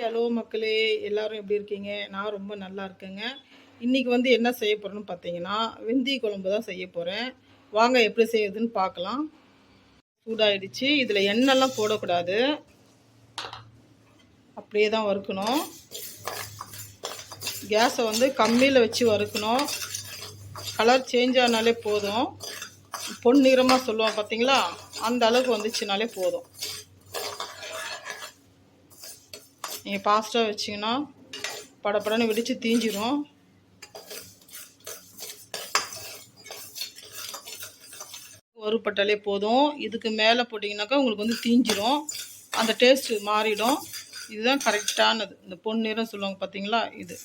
Hello மக்களே எல்லாரும் எப்படி இருக்கீங்க? நான் ரொம்ப நல்லா இருக்கேங்க. இன்றைக்கி வந்து என்ன செய்ய போகிறேன்னு பார்த்தீங்கன்னா வெந்தய குழம்பு தான் செய்ய போகிறேன் வாங்க எப்படி செய்யுதுன்னு பார்க்கலாம் சூடாயிடுச்சு. இதில் எண்ணெய்லாம் போடக்கூடாது. அப்படியே தான் வறுக்கணும். கேஸை வந்து கம்மியில் வச்சு வறுக்கணும். கலர் சேஞ்ச் ஆனாலே போதும். பொன்னிறமாக சொல்லுவோம் பார்த்தீங்களா அந்த அளவுக்கு வந்துச்சுனாலே போதும். நீங்கள் ஃபாஸ்ட்டாக வச்சிங்கன்னா படப்படன்னு வெடித்து தீஞ்சிடும் ஒரு பட்டாலே போதும். இதுக்கு மேலே போட்டிங்கனாக்கா உங்களுக்கு வந்து தீஞ்சிரும். அந்த டேஸ்ட்டு மாறிடும். இதுதான் கரெக்டானது இந்த பொன்னிறம் சொல்லுவாங்க பார்த்தீங்களா இது.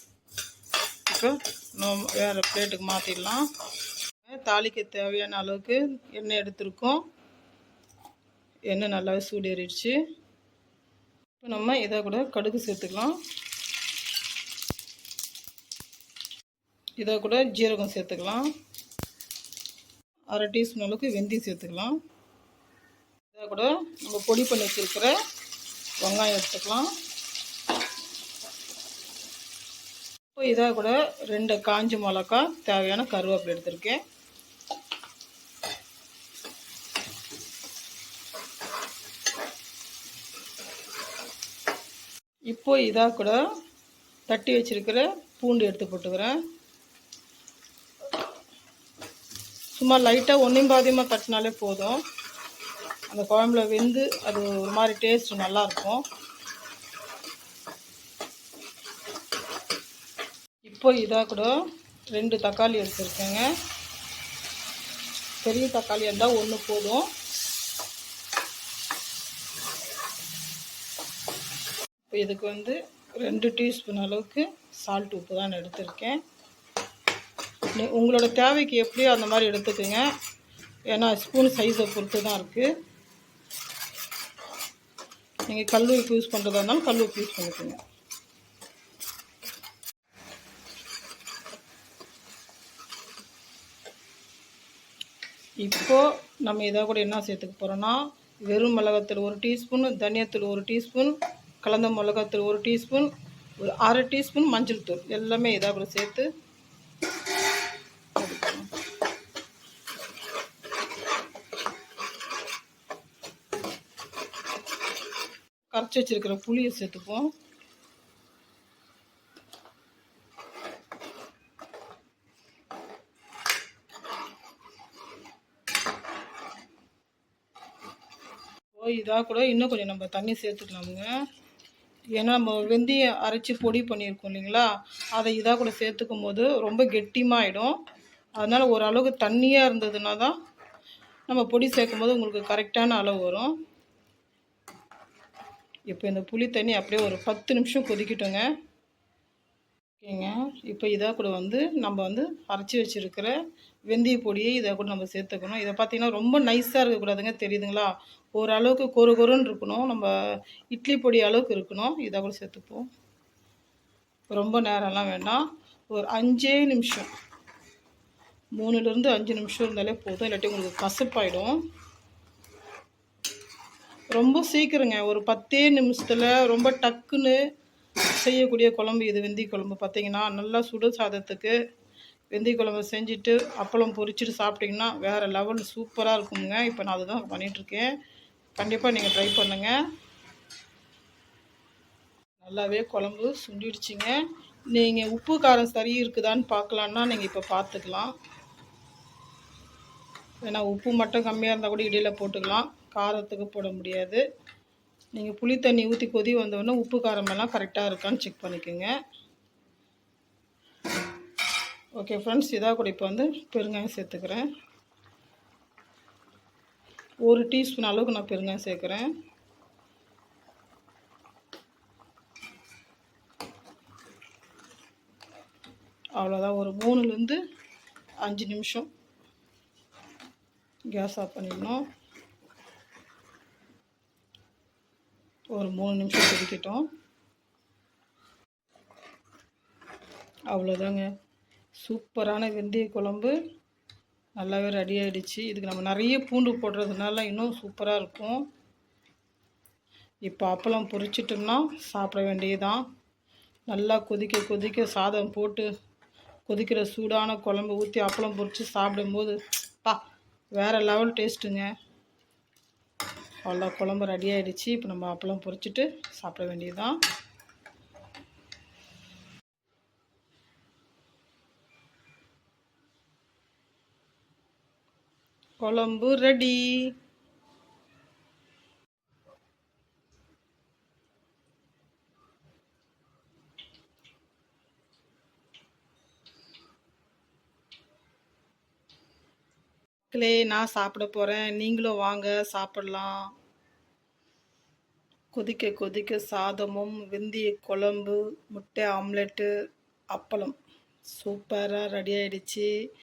இப்போ நம்ம வேறு பிளேட்டுக்கு மாற்றிடலாம் தாளிக்க தேவையான அளவுக்கு எண்ணெய் எடுத்திருக்கோம். எண்ணெய் நல்லாவே சூடேறிடுச்சு. இப்போ நம்ம இதை கூட கடுகு சேர்த்துக்கலாம். இதை கூட ஜீரகம் சேர்த்துக்கலாம். அரை டீஸ்பூன் அளவுக்கு வெந்தயம் சேர்த்துக்கலாம். இதை கூட நம்ம பொடி பண்ணி வச்சுருக்கிற வெங்காயம் எடுத்துக்கலாம். இப்போ இதாக கூட ரெண்டு காஞ்ச மிளகா தேவையான கருவேப்பிலை எடுத்திருக்கேன். இப்போ இதாக கூட தட்டி வச்சிருக்கிற பூண்டு எடுத்து போட்டுக்கிறேன். சும்மா லைட்டாக ஒன்றையும் பாதியமாக தட்டினாலே போதும். அந்த குழம்புல வெந்து அது ஒரு மாதிரி டேஸ்ட் நல்லாயிருக்கும் இப்போ இதாக கூட ரெண்டு தக்காளி எடுத்துருக்கேங்க. பெரிய தக்காளி இருந்தால் ஒன்று போதும். இப்போ இதுக்கு வந்து ரெண்டு டீஸ்பூன் அளவுக்கு சால்ட் உப்பு தான் எடுத்திருக்கேன். உங்களோட தேவைக்கு எப்படியோ அந்த மாதிரி எடுத்துக்கோங்க. ஏன்னா ஸ்பூன் சைஸை பொறுத்து தான் இருக்குது நீங்கள் கல் உப்பு யூஸ் பண்ணுறதா இருந்தாலும் கல் உப்பு யூஸ் பண்ணிக்கோங்க. இப்போது நம்ம இதை கூட என்ன சேர்த்துக்க போகிறோன்னா வெறும் மிளகாத்தூள் ஒரு டீஸ்பூன் தனியாத்தூள் ஒரு டீஸ்பூன் கலந்த மிளகாத்தூள் ஒரு டீஸ்பூன் ஒரு அரை டீஸ்பூன் மஞ்சள் தூள். எல்லாமே இதாக கூட சேர்த்து கரைச்சி வச்சிருக்கிற புளியை சேர்த்துப்போம். இதாக கூட இன்னும் கொஞ்சம் நம்ம தண்ணி சேர்த்துக்கலாமுங்க. ஏன்னா நம்ம வெந்தயம் அரைச்சி பொடி பண்ணியிருக்கோம் இல்லைங்களா? அதை இதாக கூட சேர்த்துக்கும் போது ரொம்ப கெட்டியமாகிடும் அதனால் ஓரளவுக்கு தண்ணியாக இருந்ததுன்னா தான் நம்ம பொடி சேர்க்கும் போது உங்களுக்கு கரெக்டான அளவு வரும். இப்போ இந்த புளி தண்ணி அப்படியே ஒரு பத்து நிமிஷம் கொதிக்கட்டுங்க. ஓகேங்க. இப்போ இதாக கூட வந்து நம்ம வந்து அரைச்சி வச்சுருக்கிற வெந்தய பொடியை இதை கூட நம்ம சேர்த்துக்கணும். இதை பார்த்திங்கன்னா ரொம்ப நைஸாக இருக்கக்கூடாதுங்க. தெரியுதுங்களா? ஓரளவுக்கு கொரு கொருன்னு இருக்கணும். நம்ம இட்லி பொடி அளவுக்கு இருக்கணும். இதை கூட சேர்த்துப்போம். ரொம்ப நேரம்லாம் வேண்டாம். ஒரு அஞ்சே நிமிஷம். மூணுலேருந்து அஞ்சு நிமிஷம் இருந்தாலே போதும். இல்லாட்டி உங்களுக்கு கசப்பாயிடும். ரொம்ப சீக்கிரங்க. ஒரு பத்தே நிமிஷத்தில் ரொம்ப டக்குன்னு செய்யக்கூடிய குழம்பு இது. வெந்தய குழம்பு பார்த்தீங்கன்னா நல்லா சுடு சாதத்துக்கு வெந்தய குழம்பு செஞ்சுட்டு அப்பளம் பொரிச்சிட்டு சாப்பிட்டிங்கன்னா வேறு லெவல் சூப்பராக இருக்குங்க இப்போ நான் அதுதான் பண்ணிகிட்ருக்கேன் கண்டிப்பாக நீங்கள் ட்ரை பண்ணுங்கள் நல்லாவே குழம்பு சுண்டிடுச்சிங்க. நீங்கள் உப்பு காரம் சரி இருக்குதான்னு பார்க்கலான்னா நீங்கள் இப்போ பார்த்துக்கலாம். ஏன்னா உப்பு மட்டும் கம்மியாக இருந்தால் கூட இடையில் போட்டுக்கலாம். காரத்துக்கு போட முடியாது. நீங்கள் புளி தண்ணி ஊற்றி கொதி வந்தோடனே உப்பு காரமெல்லாம் கரெக்டாக இருக்கான்னு செக் பண்ணிக்கோங்க. ஓகே ஃப்ரெண்ட்ஸ் இதாக கூட இப்போ வந்து பெருங்காயம் சேர்த்துக்கிறேன். ஒரு டீஸ்பூன் அளவுக்கு நான் பெருங்காயம் சேர்க்குறேன். அவ்வளோதான் ஒரு மூணுலேருந்து அஞ்சு நிமிஷம். கேஸ் ஆஃப் பண்ணிடணும். ஒரு மூணு நிமிஷம் கொதிக்கட்டும் அவ்வளோதாங்க சூப்பரான வெந்தய குழம்பு. நல்லாவே ரெடி ஆகிடுச்சு இதுக்கு நம்ம நிறைய பூண்டு போடுறதுனால இன்னும் சூப்பராக இருக்கும். இப்போ அப்பளம் பொரிச்சிட்டோம்னா சாப்பிட வேண்டியதுதான். நல்லா கொதிக்க கொதிக்க சாதம் போட்டு கொதிக்கிற சூடான குழம்பு ஊற்றி அப்பளம் பொரித்து சாப்பிடும்போது பா வேறு லெவல் டேஸ்ட்டுங்க அவ்வளோ குழம்பு ரெடி ஆகிடுச்சு இப்போ நம்ம அப்பளம் பொரிச்சிட்டு சாப்பிட வேண்டியதுதான். குழம்பு ரெடி மக்களே நான் சாப்பிட போகிறேன் நீங்களும் வாங்க சாப்பிட்லாம். கொதிக்க கொதிக்க சாதமும் வெந்தய குழம்பு முட்டை ஆம்லெட்டு அப்பளம். சூப்பராக ரெடி ஆயிடுச்சு.